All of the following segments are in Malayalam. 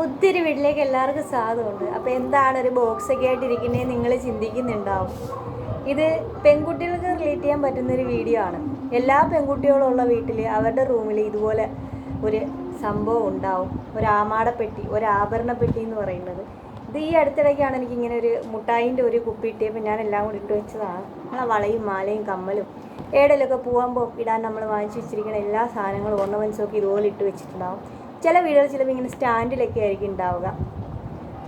ഒത്തിരി വീട്ടിലേക്ക് എല്ലാവർക്കും സ്വാഗതമുണ്ട്. അപ്പോൾ എന്താണ് ഒരു ബോക്സ് ഒക്കെ ആയിട്ട് ഇരിക്കുന്നത് നിങ്ങൾ ചിന്തിക്കുന്നുണ്ടാവും. ഇത് പെൺകുട്ടികൾക്ക് റിലേറ്റ് ചെയ്യാൻ പറ്റുന്നൊരു വീഡിയോ ആണ്. എല്ലാ പെൺകുട്ടികളും ഉള്ള വീട്ടിൽ അവരുടെ റൂമിൽ ഇതുപോലെ ഒരു സംഭവം ഉണ്ടാവും. ഒരു ആമാടപ്പെട്ടി ഒരു ആഭരണപ്പെട്ടി എന്ന് പറയുന്നത്. ഇത് ഈ അടുത്തിടയ്ക്കാണ് എനിക്ക് ഇങ്ങനെ ഒരു മുട്ടായിന്റെ ഒരു കുപ്പി ഇട്ടിയപ്പോൾ ഞാൻ എല്ലാം കൂടി ഇട്ട് വെച്ചതാണ്. നമ്മളെ വളയും മാലയും കമ്മലും ഏടലൊക്കെ പോകുമ്പോൾ ഇടാൻ നമ്മൾ വാങ്ങിച്ചു വെച്ചിരിക്കുന്ന എല്ലാ സാധനങ്ങളും ഓർണമെന്റ്സും ഒക്കെ ഇതുപോലെ ഇട്ട് വെച്ചിട്ടുണ്ടാവും. ചില വീടുകൾ ചിലപ്പോൾ ഇങ്ങനെ സ്റ്റാൻഡിലൊക്കെ ആയിരിക്കും ഉണ്ടാവുക.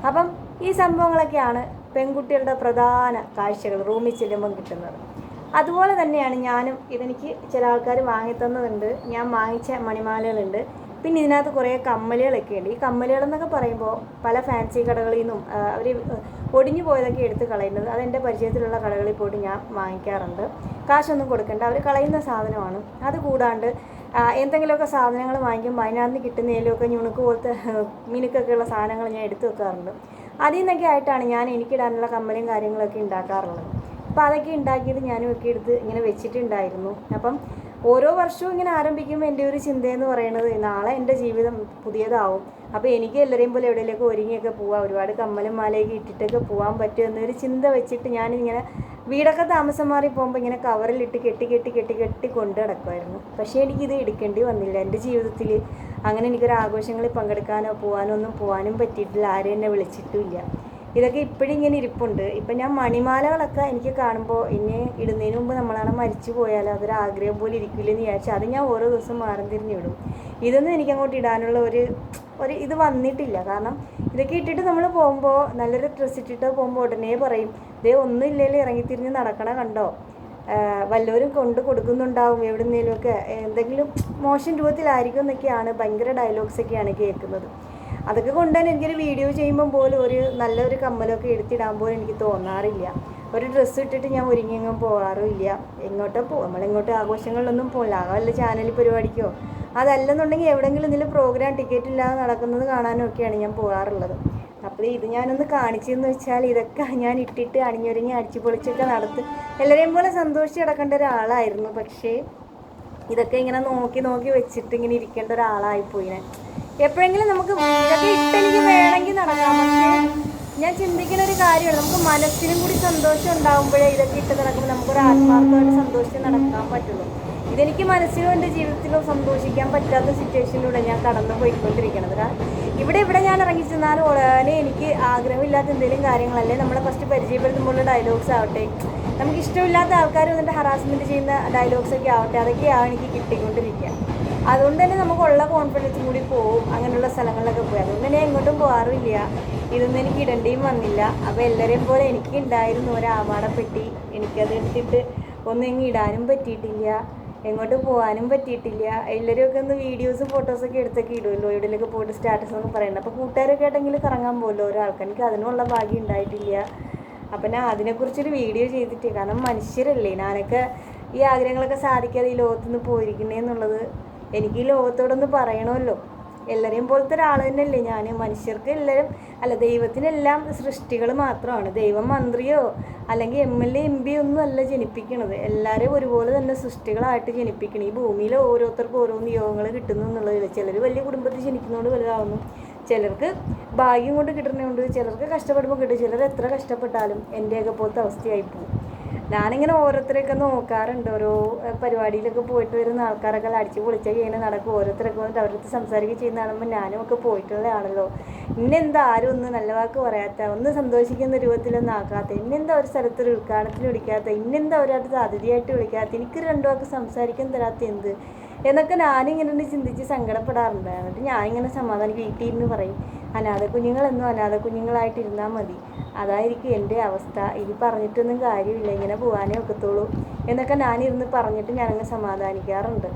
അപ്പം ഈ സംഭവങ്ങളൊക്കെയാണ് പെൺകുട്ടികളുടെ പ്രധാന കാഴ്ചകൾ റൂമിൽ ചെല്ലുമ്പം കിട്ടുന്നത്. അതുപോലെ തന്നെയാണ് ഞാനും ഇതെനിക്ക് ചില ആൾക്കാർ വാങ്ങിത്തന്നതുണ്ട്. ഞാൻ വാങ്ങിച്ച മണിമാലകളുണ്ട്. പിന്നെ ഇതിനകത്ത് കുറേ കമ്മലുകളൊക്കെ ഉണ്ട്. ഈ കമ്മലുകൾ എന്നൊക്കെ പറയുമ്പോൾ പല ഫാൻസി കടകളിൽ നിന്നും അവർ ഒടിഞ്ഞു പോയതൊക്കെ എടുത്ത് കളയുന്നത് അതെന്റെ പരിചയത്തിലുള്ള കടകളിൽ പോയിട്ട് ഞാൻ വാങ്ങിക്കാറുണ്ട്. കാശൊന്നും കൊടുക്കണ്ട അവർ കളയുന്ന സാധനമാണ്. അത് കൂടാണ്ട് എന്തെങ്കിലുമൊക്കെ സാധനങ്ങൾ വാങ്ങിക്കുമ്പോൾ അതിനകത്ത് നിന്ന് കിട്ടുന്നതിലൊക്കെ ഞുണുക്ക് പോലത്തെ മിനുക്കൊക്കെ ഉള്ള സാധനങ്ങൾ ഞാൻ എടുത്തു വെക്കാറുണ്ട്. അതിൽ നിന്നൊക്കെ ആയിട്ടാണ് ഞാൻ എനിക്കിടാനുള്ള കമ്മലും കാര്യങ്ങളൊക്കെ ഉണ്ടാക്കാറുള്ളത്. അപ്പോൾ അതൊക്കെ ഉണ്ടാക്കിയത് ഞാനും ഒക്കെ എടുത്ത് ഇങ്ങനെ വെച്ചിട്ടുണ്ടായിരുന്നു. അപ്പം ഓരോ വർഷവും ഇങ്ങനെ ആരംഭിക്കുമ്പോൾ എന്റെ ഒരു ചിന്തയെന്ന് പറയുന്നത് നാളെ എന്റെ ജീവിതം പുതിയതാവും. അപ്പോൾ എനിക്ക് എല്ലാവരെയും പോലെ എവിടെയെങ്കിലൊക്കെ ഒരുങ്ങിയൊക്കെ പോവാം ഒരുപാട് കമ്മലും മാലയൊക്കെ ഇട്ടിട്ടൊക്കെ പോകാൻ പറ്റും എന്നൊരു ചിന്ത വെച്ചിട്ട് ഞാനിങ്ങനെ വീടൊക്കെ താമസം മാറി പോകുമ്പോൾ ഇങ്ങനെ കവറിലിട്ട് കെട്ടി കെട്ടി കെട്ടി കെട്ടി കൊണ്ട് നടക്കുമായിരുന്നു പക്ഷേ എനിക്കിത് എടുക്കേണ്ടി വന്നില്ല. എന്റെ ജീവിതത്തിൽ അങ്ങനെ എനിക്കൊരു ആഘോഷങ്ങളിൽ പങ്കെടുക്കാനോ പോകാനോ ഒന്നും പോകാനും പറ്റിയിട്ടില്ല. ആരും എന്നെ വിളിച്ചിട്ടുമില്ല ഇതൊക്കെ ഇപ്പോഴും ഇങ്ങനെ ഇരിപ്പുണ്ട്. ഇപ്പം ഞാൻ മണിമാലകളൊക്കെ എനിക്ക് കാണുമ്പോൾ ഇനി ഇടുന്നതിന് മുമ്പ് നമ്മളാണ് മരിച്ചു പോയാലോ അതൊരു ആഗ്രഹം പോലെ ഇരിക്കില്ലെന്ന് വിചാരിച്ചാൽ അത് ഞാൻ ഓരോ ദിവസം മാറും തിരിഞ്ഞിടും ഇതൊന്നും എനിക്ക് അങ്ങോട്ട് ഇടാനുള്ള ഒരു ഒരു ഇത് വന്നിട്ടില്ല. കാരണം ഇതൊക്കെ ഇട്ടിട്ട് നമ്മൾ പോകുമ്പോൾ നല്ലൊരു ഡ്രസ്സ് ഇട്ടിട്ട് പോകുമ്പോൾ ഉടനെ പറയും ഇതേ ഒന്നും ഇല്ലല്ലോ ഇറങ്ങിത്തിരിഞ്ഞ് നടക്കണ കണ്ടോ? വല്ലവരും കൊണ്ട് കൊടുക്കുന്നുണ്ടാവും എവിടുന്നേലുമൊക്കെ. എന്തെങ്കിലും മോശം രൂപത്തിലായിരിക്കും എന്നൊക്കെയാണ് ഭയങ്കര ഡയലോഗ്സ് ഒക്കെയാണ് കേൾക്കുന്നത്. അതൊക്കെ കൊണ്ട് തന്നെ എനിക്കൊരു വീഡിയോ ചെയ്യുമ്പോൾ പോലും ഒരു നല്ലൊരു കമ്മലൊക്കെ എടുത്തിടാൻ പോലും എനിക്ക് തോന്നാറില്ല. ഒരു ഡ്രസ്സ് ഇട്ടിട്ട് ഞാൻ ഒരുങ്ങിയെങ്ങും പോകാറുമില്ല. എങ്ങോട്ടോ പോകും നമ്മളെങ്ങോട്ടും ആഘോഷങ്ങളിലൊന്നും പോകില്ല ആ വല്ല ചാനൽ പരിപാടിക്കോ അതല്ലെന്നുണ്ടെങ്കിൽ എവിടെയെങ്കിലും ഇതിൽ പ്രോഗ്രാം ടിക്കറ്റ് ഇല്ലാതെ നടക്കുന്നത് കാണാനും ഒക്കെയാണ് ഞാൻ പോകാറുള്ളത്. അപ്പോൾ ഇത് ഞാനൊന്ന് കാണിച്ചെന്ന് വെച്ചാൽ ഇതൊക്കെ ഞാൻ ഇട്ടിട്ട് അണിഞ്ഞൊരുങ്ങി അടിച്ചു പൊളിച്ചൊക്കെ നടത്തി എല്ലാവരെയും പോലെ സന്തോഷിച്ച് കിടക്കേണ്ട ഒരാളായിരുന്നു. പക്ഷേ ഇതൊക്കെ ഇങ്ങനെ നോക്കി നോക്കി വെച്ചിട്ട് ഇങ്ങനെ ഇരിക്കേണ്ട ഒരാളായിപ്പോയി ഞാൻ എപ്പോഴെങ്കിലും നമുക്ക് ഇതൊക്കെ ഇട്ടെനിക്ക് വേണമെങ്കിൽ നടക്കാം. പക്ഷേ ഞാൻ ചിന്തിക്കുന്ന ഒരു കാര്യമാണ്. നമുക്ക് മനസ്സിനും കൂടി സന്തോഷം ഉണ്ടാകുമ്പോഴേ ഇതൊക്കെ ഇട്ട് നടക്കുമ്പോൾ നമുക്കൊരു ആത്മാർത്ഥമായിട്ട് സന്തോഷിച്ച് നടക്കാൻ പറ്റുള്ളൂ. ഇതെനിക്ക് മനസ്സിലും എന്റെ ജീവിതത്തിലും സന്തോഷിക്കാൻ പറ്റാത്ത സിറ്റുവേഷനിലൂടെ ഞാൻ കടന്നു പോയിക്കൊണ്ടിരിക്കണത് കാരണം ഇവിടെ ഇവിടെ ഞാൻ ഇറങ്ങി ചെന്നാലും ഉടനെ എനിക്ക് ആഗ്രഹമില്ലാത്ത എന്തെങ്കിലും കാര്യങ്ങളല്ലേ നമ്മളെ ഫസ്റ്റ് പരിചയപ്പെടുത്തുമ്പോഴുള്ള ഡയലോഗ്സ് ആവട്ടെ. നമുക്ക് ഇഷ്ടമില്ലാത്ത ആൾക്കാർ വന്നിട്ട് ഹറാസ്മെന്റ് ചെയ്യുന്ന ഡയലോഗ്സൊക്കെ ആവട്ടെ. അതൊക്കെയാണ് എനിക്ക് കിട്ടിക്കൊണ്ടിരിക്കുക. അതുകൊണ്ട് തന്നെ നമുക്കുള്ള കോൺഫിഡൻസും കൂടി പോവും. അങ്ങനെയുള്ള സ്ഥലങ്ങളിലൊക്കെ പോയി. അതുകൊണ്ട് തന്നെ എങ്ങോട്ടും പോകാറില്ല. ഇതൊന്നും എനിക്ക് ഇടേണ്ടിയും വന്നില്ല. അപ്പോൾ എല്ലാവരെയും പോലെ എനിക്ക് ഉണ്ടായിരുന്നു ഒരു പെട്ടി. എനിക്കത് എടുത്തിട്ട് ഒന്നും ഇങ്ങ് ഇടാനും പറ്റിയിട്ടില്ല. എങ്ങോട്ട് പോകാനും പറ്റിയിട്ടില്ല. എല്ലാവരും ഒക്കെ ഒന്ന് വീഡിയോസും ഫോട്ടോസൊക്കെ എടുത്തൊക്കെ ഇടുമല്ലോ. എവിടെയൊക്കെ പോയിട്ട് സ്റ്റാറ്റസ് എന്നൊക്കെ പറയുന്നത് അപ്പോൾ കൂട്ടുകാരൊക്കെ ആയിട്ടെങ്കിൽ കറങ്ങാൻ പോകുമല്ലോ ഒരാൾക്ക് എനിക്ക് അതിനുള്ള ഭാഗ്യം ഉണ്ടായിട്ടില്ല. അപ്പം ഞാൻ അതിനെക്കുറിച്ചൊരു വീഡിയോ ചെയ്തിട്ട്. കാരണം മനുഷ്യരല്ലേ. ഞാനൊക്കെ ഈ ആഗ്രഹങ്ങളൊക്കെ സാധിക്കാതെ ഈ ലോകത്തുനിന്ന് പോയിരിക്കണേന്നുള്ളത് എനിക്ക് ഈ ലോകത്തോടൊന്ന് പറയണമല്ലോ. എല്ലാവരെയും പോലത്തെ ഒരാൾ തന്നെയല്ലേ ഞാൻ മനുഷ്യർക്ക് എല്ലാവരും അല്ല ദൈവത്തിനെല്ലാം സൃഷ്ടികൾ മാത്രമാണ്. ദൈവം മന്ത്രിയോ അല്ലെങ്കിൽ M L A M P ഒന്നും അല്ല ജനിപ്പിക്കണത്. എല്ലാവരെയും ഒരുപോലെ തന്നെ സൃഷ്ടികളായിട്ട് ജനിപ്പിക്കണം. ഈ ഭൂമിയിൽ ഓരോരുത്തർക്കും ഓരോ നിയോഗങ്ങൾ കിട്ടുന്നു എന്നുള്ളതിൽ ചിലർ വലിയ കുടുംബത്തിൽ ജനിക്കുന്നതുകൊണ്ട് വലുതാവുന്നു. ചിലർക്ക് ഭാഗ്യം കൊണ്ട് കിട്ടുന്നതുകൊണ്ട് ചിലർക്ക് കഷ്ടപ്പെടുമ്പോൾ കിട്ടും. ചിലർ എത്ര കഷ്ടപ്പെട്ടാലും എന്റെയൊക്കെ പോലത്തെ അവസ്ഥയായി പോകും. ഞാനിങ്ങനെ ഓരോരുത്തരെയൊക്കെ നോക്കാറുണ്ട്. ഓരോ പരിപാടിയിലൊക്കെ പോയിട്ട് വരുന്ന ആൾക്കാരൊക്കെ അടിച്ച് പൊളിച്ച ചെയ്യുന്ന നടക്കും. ഓരോരുത്തരൊക്കെ വന്നിട്ട് അവരടുത്ത് സംസാരിക്കുകയും ചെയ്യുന്ന കാണുമ്പോൾ ഞാനും ഒക്കെ പോയിട്ടുള്ള ആണല്ലോ ഇന്നെന്താ ആരും ഒന്ന് നല്ല വാക്ക് പറയാത്ത ഒന്ന് സന്തോഷിക്കുന്ന രൂപത്തിലൊന്നും ആക്കാത്ത ഇന്നെന്താ ഒരു സ്ഥലത്ത് ഒരു ഉദ്ഘാടനത്തിന് വിളിക്കാത്ത ഇന്നെന്താ ഒരാൾക്ക് അതിഥിയായിട്ട് വിളിക്കാത്ത എനിക്ക് രണ്ടു വാക്ക് സംസാരിക്കാൻ തരാത്ത എന്ത്? എന്നൊക്കെ ഞാനിങ്ങനെ ചിന്തിച്ച് സങ്കടപ്പെടാറുണ്ട്. എന്നിട്ട് ഞാനിങ്ങനെ സമാധാനം വീട്ടിൽ ഇരുന്ന് പറയും അനാഥ കുഞ്ഞുങ്ങളെന്നും അനാഥ കുഞ്ഞുങ്ങളായിട്ടിരുന്നാൽ മതി. അതായിരിക്കും എന്റെ അവസ്ഥ. ഇനി പറഞ്ഞിട്ടൊന്നും കാര്യമില്ല. ഇങ്ങനെ പോകാനേ ഒക്കത്തുള്ളൂ. എന്നൊക്കെ ഞാനിരുന്ന് പറഞ്ഞിട്ട് ഞാനങ്ങ് സമാധാനിക്കാറുണ്ട്.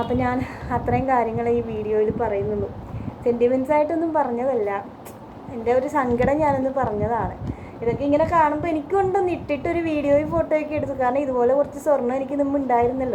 അപ്പം ഞാൻ അത്രയും കാര്യങ്ങൾ ഈ വീഡിയോയിൽ പറയുന്നുള്ളൂ. സെന്റിമെൻസ് ആയിട്ടൊന്നും പറഞ്ഞതല്ല. എന്റെ ഒരു സങ്കടം ഞാനൊന്ന് പറഞ്ഞതാണ്. ഇതൊക്കെ ഇങ്ങനെ കാണുമ്പോൾ എനിക്കുണ്ടൊന്ന് ഇട്ടിട്ടൊരു വീഡിയോയും ഫോട്ടോയൊക്കെ എടുത്തു. കാരണം ഇതുപോലെ കുറച്ച് സ്വർണം എനിക്ക് മുമ്പ് ഉണ്ടായിരുന്നല്ലോ.